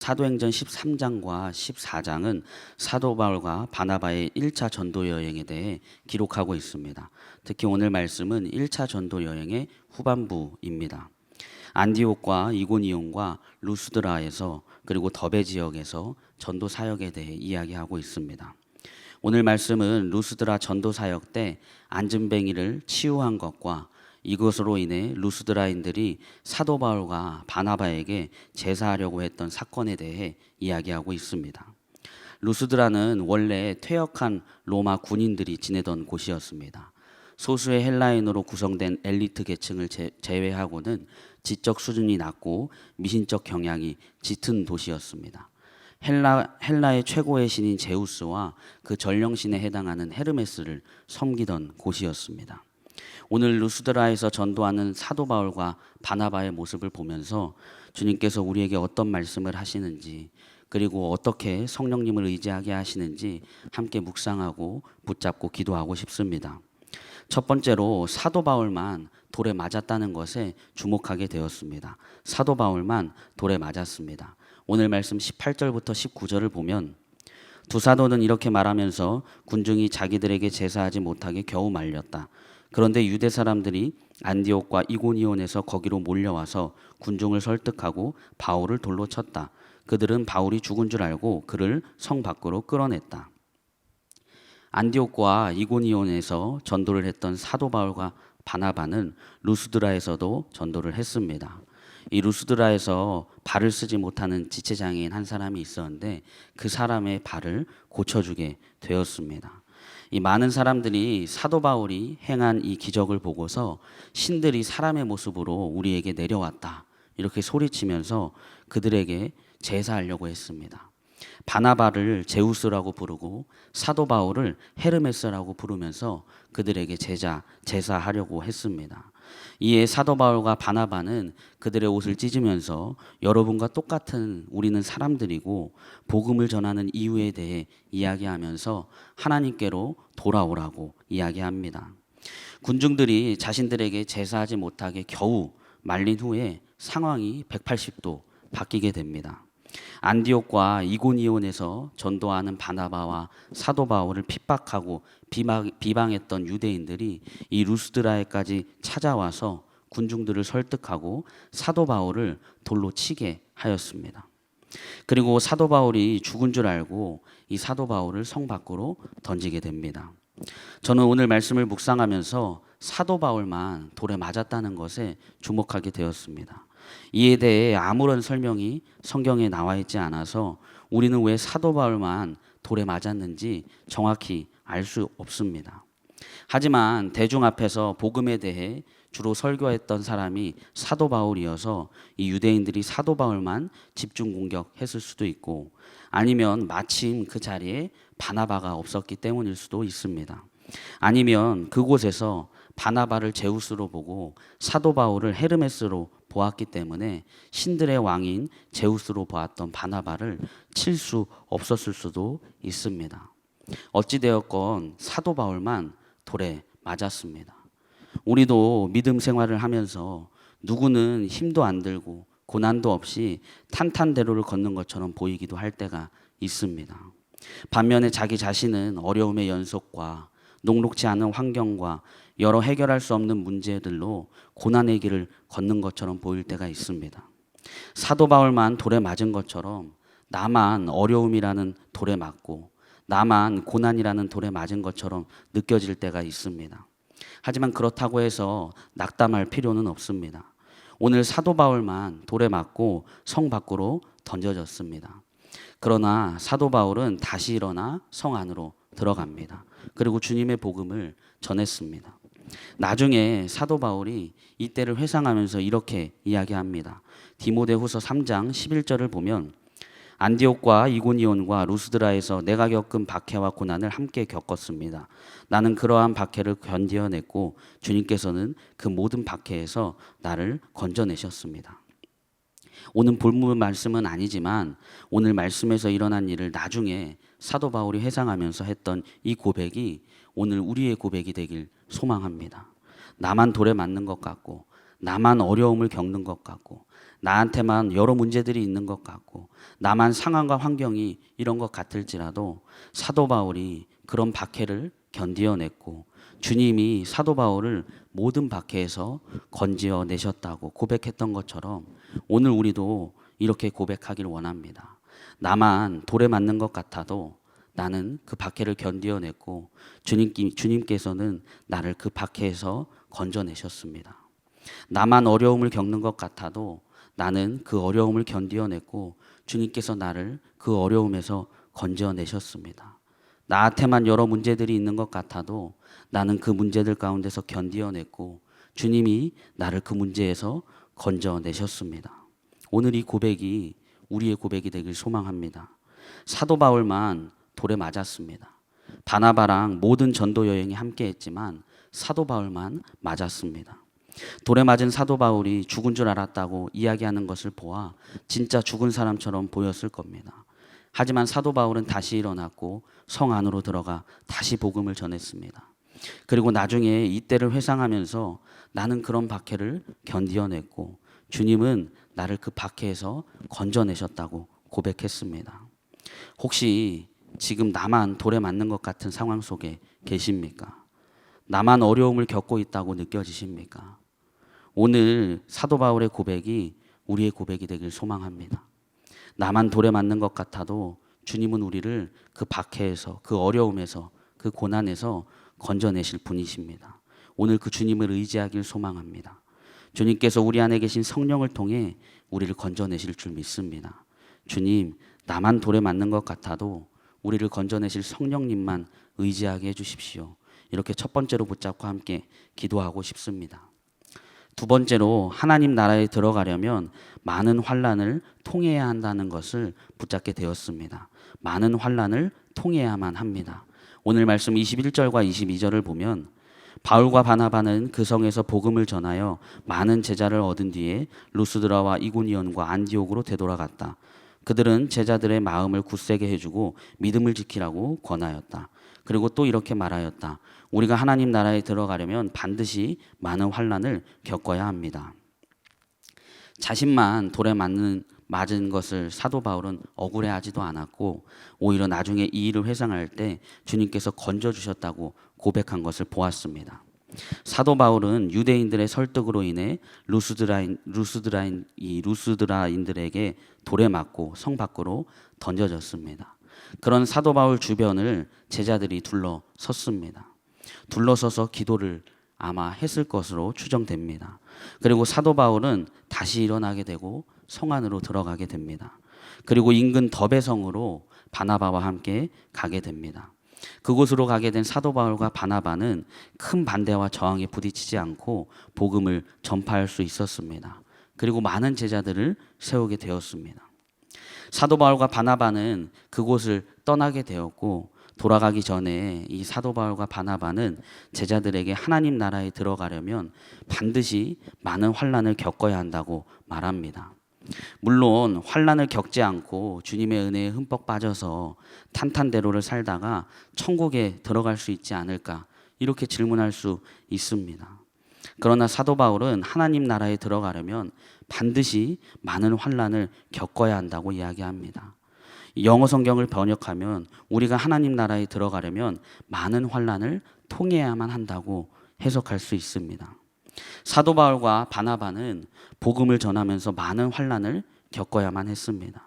사도행전 13장과 14장은 사도 바울과 바나바의 1차 전도 여행에 대해 기록하고 있습니다. 특히 오늘 말씀은 1차 전도 여행의 후반부입니다. 안디옥과 이고니온과 루스드라에서 그리고 더베 지역에서 전도 사역에 대해 이야기하고 있습니다. 오늘 말씀은 루스드라 전도 사역 때 안전뱅이를 치유한 것과 이것으로 인해 루스드라인들이 사도 바울과 바나바에게 제사하려고 했던 사건에 대해 이야기하고 있습니다. 루스드라는 원래 퇴역한 로마 군인들이 지내던 곳이었습니다. 소수의 헬라인으로 구성된 엘리트 계층을 제, 제외하고는 지적 수준이 낮고 미신적 경향이 짙은 도시였습니다. 헬라 헬라의 최고의 신인 제우스와 그 전령신에 해당하는 헤르메스를 섬기던 곳이었습니다. 오늘 루스드라에서 전도하는 사도 바울과 바나바의 모습을 보면서 주님께서 우리에게 어떤 말씀을 하시는지 그리고 어떻게 성령님을 의지하게 하시는지 함께 묵상하고 붙잡고 기도하고 싶습니다. 첫 번째로 사도 바울만 돌에 맞았다는 것에 주목하게 되었습니다. 사도 바울만 돌에 맞았습니다. 오늘 말씀 18절부터 19절을 보면 두 사도는 이렇게 말하면서 군중이 자기들에게 제사하지 못하게 겨우 말렸다. 그런데 유대 사람들이 안디옥과 이고니온에서 거기로 몰려와서 군중을 설득하고 바울을 돌로 쳤다. 그들은 바울이 죽은 줄 알고 그를 성 밖으로 끌어냈다. 안디옥과 이고니온에서 전도를 했던 사도 바울과 바나바는 루스드라에서도 전도를 했습니다. 이 루스드라에서 발을 쓰지 못하는 지체 장애인 한 사람이 있었는데 그 사람의 발을 고쳐주게 되었습니다. 이 많은 사람들이 사도 바울이 행한 이 기적을 보고서 신들이 사람의 모습으로 우리에게 내려왔다. 이렇게 소리치면서 그들에게 제사하려고 했습니다. 바나바를 제우스라고 부르고 사도 바울을 헤르메스라고 부르면서 그들에게 제자 제사하려고 했습니다. 이에 사도 바울과 바나바는 그들의 옷을 찢으면서 여러분과 똑같은 우리는 사람들이고 복음을 전하는 이유에 대해 이야기하면서 하나님께로 돌아오라고 이야기합니다. 군중들이 자신들에게 제사하지 못하게 겨우 말린 후에 상황이 180도 바뀌게 됩니다. 안디옥과 이고니온에서 전도하는 바나바와 사도 바울을 핍박하고 비방, 했던 유대인들이 이 루스드라에까지 찾아와서 군중들을 설득하고 사도 바울을 돌로 치게 하였습니다. 그리고 사도 바울이 죽은 줄 알고 이 사도 바울을 성 밖으로 던지게 됩니다. 저는 오늘 말씀을 묵상하면서 사도 바울만 돌에 맞았다는 것에 주목하게 되었습니다. 이에 대해 아무런 설명이 성경에 나와 있지 않아서 우리는 왜 사도 바울만 돌에 맞았는지 정확히 알 수 없습니다. 하지만 대중 앞에서 복음에 대해 주로 설교했던 사람이 사도 바울이어서 이 유대인들이 사도 바울만 집중 공격했을 수도 있고 아니면 마침 그 자리에 바나바가 없었기 때문일 수도 있습니다. 아니면 그곳에서 바나바를 제우스로 보고 사도 바울을 헤르메스로 보았기 때문에 신들의 왕인 제우스로 보았던 바나바를 칠 수 없었을 수도 있습니다. 어찌되었건 사도 바울만 돌에 맞았습니다. 우리도 믿음 생활을 하면서 누구는 힘도 안 들고 고난도 없이 탄탄대로를 걷는 것처럼 보이기도 할 때가 있습니다. 반면에 자기 자신은 어려움의 연속과 녹록지 않은 환경과 여러 해결할 수 없는 문제들로 고난의 길을 걷는 것처럼 보일 때가 있습니다. 사도 바울만 돌에 맞은 것처럼 나만 어려움이라는 돌에 맞고 나만 고난이라는 돌에 맞은 것처럼 느껴질 때가 있습니다. 하지만 그렇다고 해서 낙담할 필요는 없습니다. 오늘 사도 바울만 돌에 맞고 성 밖으로 던져졌습니다. 그러나 사도 바울은 다시 일어나 성 안으로 들어갑니다. 그리고 주님의 복음을 전했습니다. 나중에 사도 바울이 이때를 회상하면서 이렇게 이야기합니다. 디모데후서 3장 11절을 보면 안디옥과 이고니온과 루스드라에서 내가 겪은 박해와 고난을 함께 겪었습니다. 나는 그러한 박해를 견디어냈고 주님께서는 그 모든 박해에서 나를 건져내셨습니다. 오늘 본문 말씀은 아니지만 오늘 말씀에서 일어난 일을 나중에 사도 바울이 회상하면서 했던 이 고백이 오늘 우리의 고백이 되길 소망합니다. 나만 돌에 맞는 것 같고, 나만 어려움을 겪는 것 같고, 나한테만 여러 문제들이 있는 것 같고 나만 상황과 환경이 이런 것 같을지라도 사도 바울이 그런 박해를 견디어냈고 주님이 사도 바울을 모든 박해에서 건지어 내셨다고 고백했던 것처럼 오늘 우리도 이렇게 고백하길 원합니다. 나만 돌에 맞는 것 같아도 나는 그 박해를 견디어냈고 주님, 주님께서는 나를 그 박해에서 건져내셨습니다. 나만 어려움을 겪는 것 같아도 나는 그 어려움을 견디어냈고 주님께서 나를 그 어려움에서 건져내셨습니다. 나한테만 여러 문제들이 있는 것 같아도 나는 그 문제들 가운데서 견디어냈고 주님이 나를 그 문제에서 건져내셨습니다. 오늘 이 고백이 우리의 고백이 되길 소망합니다. 사도 바울만 돌에 맞았습니다. 바나바랑 모든 전도 여행이 함께 했지만 사도 바울만 맞았습니다. 돌에 맞은 사도 바울이 죽은 줄 알았다고 이야기하는 것을 보아 진짜 죽은 사람처럼 보였을 겁니다. 하지만 사도 바울은 다시 일어났고 성 안으로 들어가 다시 복음을 전했습니다. 그리고 나중에 이때를 회상하면서 나는 그런 박해를 견디어냈고 주님은 나를 그 박해에서 건져내셨다고 고백했습니다. 혹시 지금 나만 돌에 맞는 것 같은 상황 속에 계십니까? 나만 어려움을 겪고 있다고 느껴지십니까? 오늘 사도 바울의 고백이 우리의 고백이 되길 소망합니다. 나만 돌에 맞는 것 같아도 주님은 우리를 그 박해에서 그 어려움에서 그 고난에서 건져내실 분이십니다. 오늘 그 주님을 의지하길 소망합니다. 주님께서 우리 안에 계신 성령을 통해 우리를 건져내실 줄 믿습니다. 주님, 나만 돌에 맞는 것 같아도 우리를 건져내실 성령님만 의지하게 해주십시오. 이렇게 첫 번째로 붙잡고 함께 기도하고 싶습니다. 두 번째로 하나님 나라에 들어가려면 많은 환란을 통해야 한다는 것을 붙잡게 되었습니다. 많은 환란을 통해야만 합니다. 오늘 말씀 21절과 22절을 보면 바울과 바나바는 그 성에서 복음을 전하여 많은 제자를 얻은 뒤에 루스드라와 이고니온과 안디옥으로 되돌아갔다. 그들은 제자들의 마음을 굳세게 해주고 믿음을 지키라고 권하였다. 그리고 또 이렇게 말하였다. 우리가 하나님 나라에 들어가려면 반드시 많은 환란을 겪어야 합니다. 자신만 돌에 맞는 맞은 것을 사도 바울은 억울해하지도 않았고 오히려 나중에 이 일을 회상할 때 주님께서 건져 주셨다고 고백한 것을 보았습니다. 사도 바울은 유대인들의 설득으로 인해 루스드라인 루스드라인 이 루스드라인들에게 돌에 맞고 성 밖으로 던져졌습니다. 그런 사도 바울 주변을 제자들이 둘러섰습니다. 둘러서서 기도를 아마 했을 것으로 추정됩니다. 그리고 사도 바울은 다시 일어나게 되고 성 안으로 들어가게 됩니다. 그리고 인근 더베성으로 바나바와 함께 가게 됩니다. 그곳으로 가게 된 사도 바울과 바나바는 큰 반대와 저항에 부딪히지 않고 복음을 전파할 수 있었습니다. 그리고 많은 제자들을 세우게 되었습니다. 사도 바울과 바나바는 그곳을 떠나게 되었고 돌아가기 전에 이 사도 바울과 바나바는 제자들에게 하나님 나라에 들어가려면 반드시 많은 환란을 겪어야 한다고 말합니다. 물론 환란을 겪지 않고 주님의 은혜에 흠뻑 빠져서 탄탄대로를 살다가 천국에 들어갈 수 있지 않을까 이렇게 질문할 수 있습니다. 그러나 사도 바울은 하나님 나라에 들어가려면 반드시 많은 환란을 겪어야 한다고 이야기합니다. 영어 성경을 번역하면 우리가 하나님 나라에 들어가려면 많은 환란을 통해야만 한다고 해석할 수 있습니다. 사도 바울과 바나바는 복음을 전하면서 많은 환란을 겪어야만 했습니다.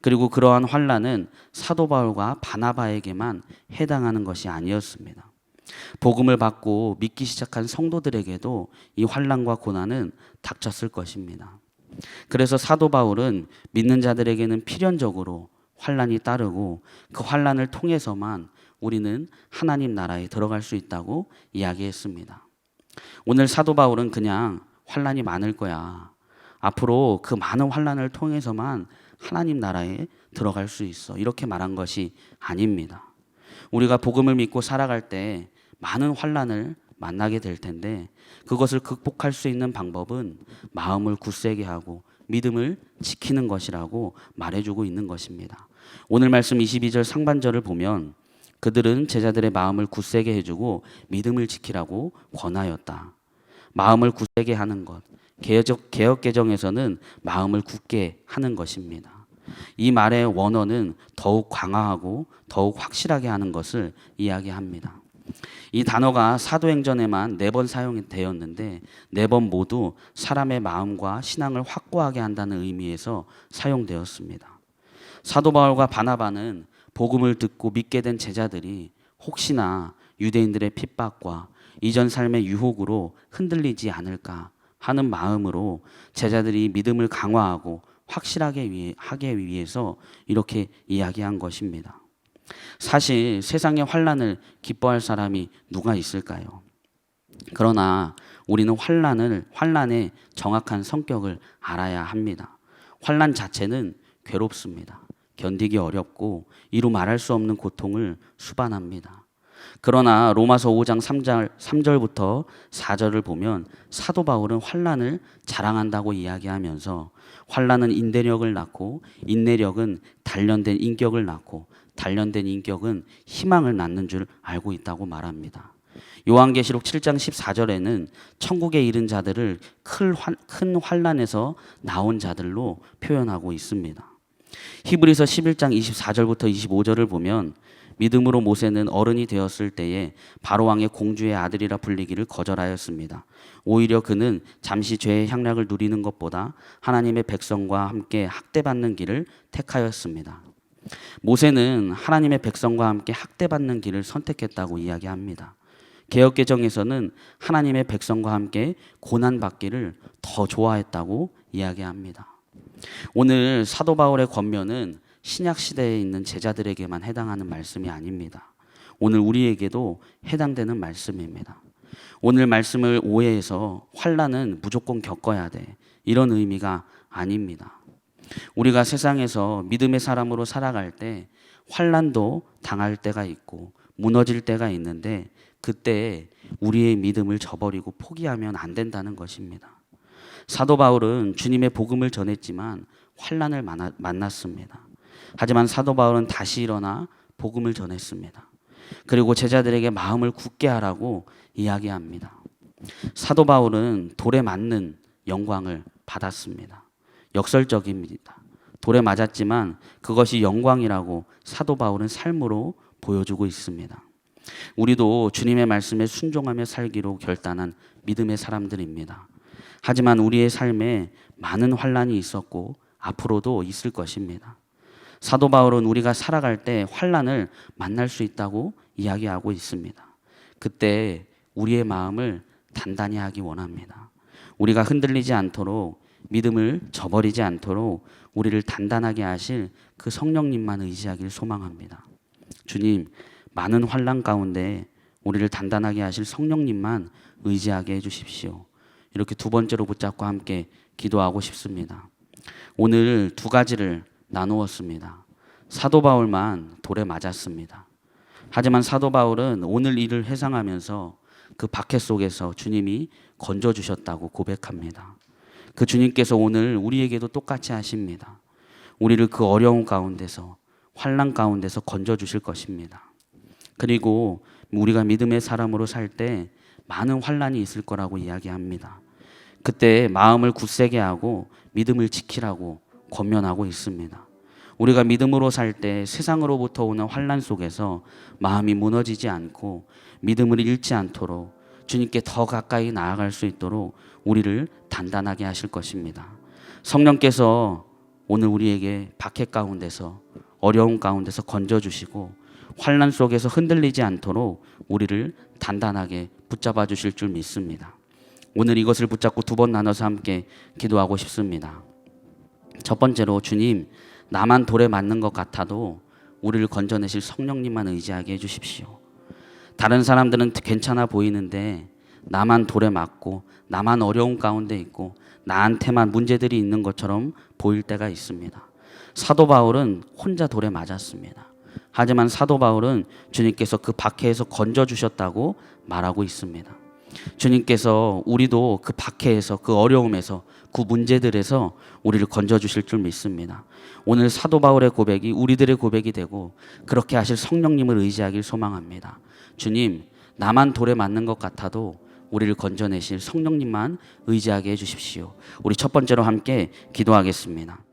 그리고 그러한 환란은 사도 바울과 바나바에게만 해당하는 것이 아니었습니다. 복음을 받고 믿기 시작한 성도들에게도 이 환란과 고난은 닥쳤을 것입니다. 그래서 사도 바울은 믿는 자들에게는 필연적으로 환란이 따르고 그 환란을 통해서만 우리는 하나님 나라에 들어갈 수 있다고 이야기했습니다. 오늘 사도 바울은 그냥 환란이 많을 거야. 앞으로 그 많은 환란을 통해서만 하나님 나라에 들어갈 수 있어. 이렇게 말한 것이 아닙니다. 우리가 복음을 믿고 살아갈 때 많은 환란을 만나게 될 텐데 그것을 극복할 수 있는 방법은 마음을 굳세게 하고 믿음을 지키는 것이라고 말해주고 있는 것입니다. 오늘 말씀 22절 상반절을 보면 그들은 제자들의 마음을 굳세게 해주고 믿음을 지키라고 권하였다. 마음을 굳세게 하는 것. 개혁, 개혁 개정에서는 마음을 굳게 하는 것입니다. 이 말의 원어는 더욱 강화하고 더욱 확실하게 하는 것을 이야기합니다. 이 단어가 사도행전에만 네 번 사용되었는데 네 번 모두 사람의 마음과 신앙을 확고하게 한다는 의미에서 사용되었습니다. 사도 바울과 바나바는 복음을 듣고 믿게 된 제자들이 혹시나 유대인들의 핍박과 이전 삶의 유혹으로 흔들리지 않을까 하는 마음으로 제자들이 믿음을 강화하고 확실하게 위해, 하기 위해서 이렇게 이야기한 것입니다. 사실 세상의 환란을 기뻐할 사람이 누가 있을까요? 그러나 우리는 환란을 환란의 정확한 성격을 알아야 합니다. 환란 자체는 괴롭습니다. 견디기 어렵고 이루 말할 수 없는 고통을 수반합니다. 그러나 로마서 5장 3절, 3절부터 4절을 보면 사도 바울은 환란을 자랑한다고 이야기하면서 환란은 인내력을 낳고 인내력은 단련된 인격을 낳고 단련된 인격은 희망을 낳는 줄 알고 있다고 말합니다. 요한계시록 7장 14절에는 천국에 이른 자들을 큰, 환란에서 나온 자들로 표현하고 있습니다. 히브리서 11장 24절부터 25절을 보면 믿음으로 모세는 어른이 되었을 때에 바로 왕의 공주의 아들이라 불리기를 거절하였습니다. 오히려 그는 잠시 죄의 향락을 누리는 것보다 하나님의 백성과 함께 학대받는 길을 택하였습니다. 모세는 하나님의 백성과 함께 학대받는 길을 선택했다고 이야기합니다. 개혁 개정에서는 하나님의 백성과 함께 고난 받기를 더 좋아했다고 이야기합니다. 오늘 사도 바울의 권면은 신약 시대에 있는 제자들에게만 해당하는 말씀이 아닙니다. 오늘 우리에게도 해당되는 말씀입니다. 오늘 말씀을 오해해서 환란은 무조건 겪어야 돼. 이런 의미가 아닙니다. 우리가 세상에서 믿음의 사람으로 살아갈 때 환란도 당할 때가 있고 무너질 때가 있는데 그때 우리의 믿음을 저버리고 포기하면 안 된다는 것입니다. 사도 바울은 주님의 복음을 전했지만 환란을 만났습니다. 하지만 사도 바울은 다시 일어나 복음을 전했습니다. 그리고 제자들에게 마음을 굳게 하라고 이야기합니다. 사도 바울은 돌에 맞는 영광을 받았습니다. 역설적입니다. 돌에 맞았지만 그것이 영광이라고 사도 바울은 삶으로 보여주고 있습니다. 우리도 주님의 말씀에 순종하며 살기로 결단한 믿음의 사람들입니다. 하지만 우리의 삶에 많은 환란이 있었고 앞으로도 있을 것입니다. 사도 바울은 우리가 살아갈 때 환란을 만날 수 있다고 이야기하고 있습니다. 그때 우리의 마음을 단단히 하기 원합니다. 우리가 흔들리지 않도록 믿음을 저버리지 않도록 우리를 단단하게 하실 그 성령님만 의지하길 소망합니다. 주님, 많은 환란 가운데 우리를 단단하게 하실 성령님만 의지하게 해 주십시오. 이렇게 두 번째로 붙잡고 함께 기도하고 싶습니다. 오늘 두 가지를 나누었습니다. 사도 바울만 돌에 맞았습니다. 하지만 사도 바울은 오늘 일을 회상하면서 그 박해 속에서 주님이 건져 주셨다고 고백합니다. 그 주님께서 오늘 우리에게도 똑같이 하십니다. 우리를 그 어려운 가운데서 환란 가운데서 건져 주실 것입니다. 그리고 우리가 믿음의 사람으로 살 때 많은 환란이 있을 거라고 이야기합니다. 그때 마음을 굳세게 하고 믿음을 지키라고 권면하고 있습니다. 우리가 믿음으로 살 때 세상으로부터 오는 환란 속에서 마음이 무너지지 않고 믿음을 잃지 않도록 주님께 더 가까이 나아갈 수 있도록 우리를 단단하게 하실 것입니다. 성령께서 오늘 우리에게 박해 가운데서 어려운 가운데서 건져 주시고 환란 속에서 흔들리지 않도록 우리를 단단하게 붙잡아 주실 줄 믿습니다. 오늘 이것을 붙잡고 두 번 나눠서 함께 기도하고 싶습니다. 첫 번째로 주님 나만 돌에 맞는 것 같아도 우리를 건져내실 성령님만 의지하게 해주십시오. 다른 사람들은 괜찮아 보이는데 나만 돌에 맞고 나만 어려운 가운데 있고 나한테만 문제들이 있는 것처럼 보일 때가 있습니다. 사도 바울은 혼자 돌에 맞았습니다. 하지만 사도 바울은 주님께서 그 박해에서 건져 주셨다고 말하고 있습니다. 주님께서 우리도 그 박해에서 그 어려움에서 그 문제들에서 우리를 건져 주실 줄 믿습니다. 오늘 사도 바울의 고백이 우리들의 고백이 되고 그렇게 하실 성령님을 의지하길 소망합니다. 주님, 나만 돌에 맞는 것 같아도 우리를 건져내실 성령님만 의지하게 해 주십시오. 우리 첫 번째로 함께 기도하겠습니다.